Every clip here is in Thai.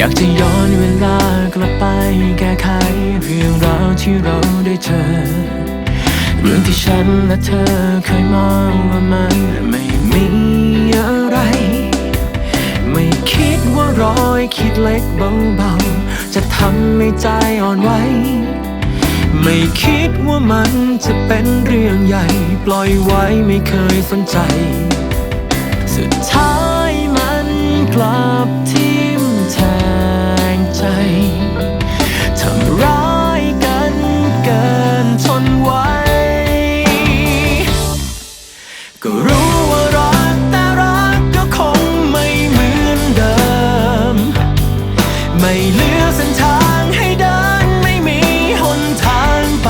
อยากจะย้อนเวลากลับไปแก้ไขเรื่องราวที่เราได้เจอเรื่องที่ฉันและเธอเคยมองว่ามันไม่มีอะไร ไม่คิดว่ารอยคิดเล็กเบาๆ จะทำให้ใจอ่อนไหวไม่คิดว่ามันจะเป็นเรื่องใหญ่ ปล่อยไว้ไม่เคยสนใจ สุดท้ายมันกลับทิ่ ไม่เหลือเส้นทางให้เดินไม่มีหนทางไป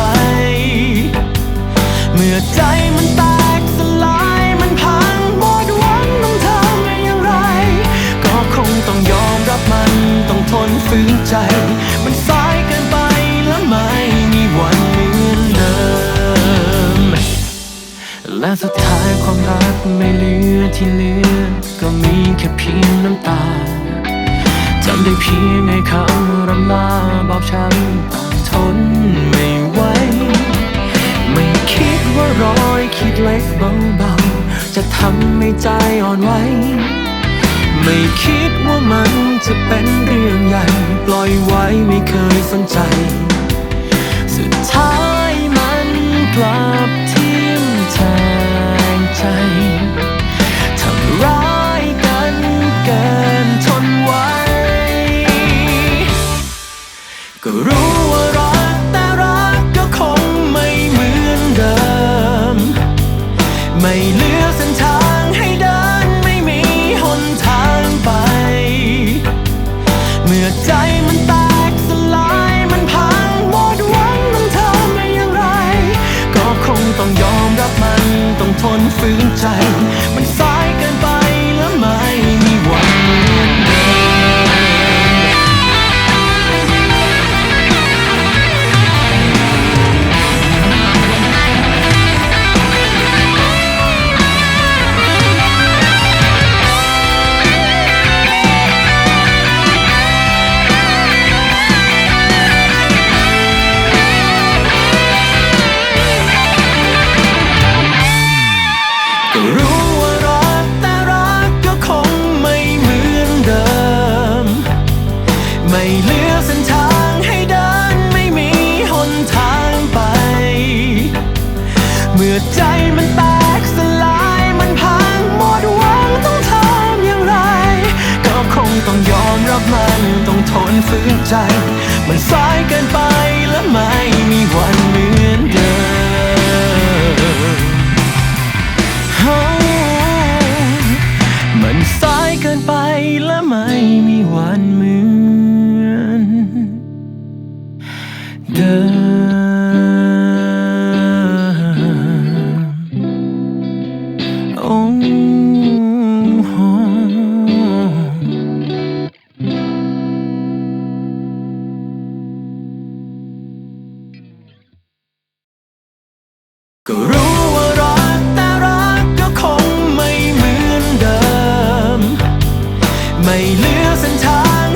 เมื่อใจมันแตกสลายมันพังหมดหวังต้องทำอย่างไรก็คงต้องยอมรับมันต้องทนฝืนใจ มันสายเกินไปและไม่มีวันเหมือนเดิม และสุดท้ายความรักไม่เหลือที่เหลือ ก็มีแค่เพียงน้ำตา ได้เพียงให้คำรำลาบอกฉันต้างทนไม่ไหว ไม่คิดว่ารอยคิดเล็กเบาๆ จะทำให้ใจอ่อนไหว ไม่คิดว่ามันจะเป็นเรื่องใหญ่ ปล่อยไว้ไม่เคยสนใจ ต้องยอมรับมันต้องทนฝืนใจ มันสาย ใจ มันส ก็รู้ว่ารักแต่รักก็คงไม่เหมือนเดิม ไม่เหลือเส้นทาง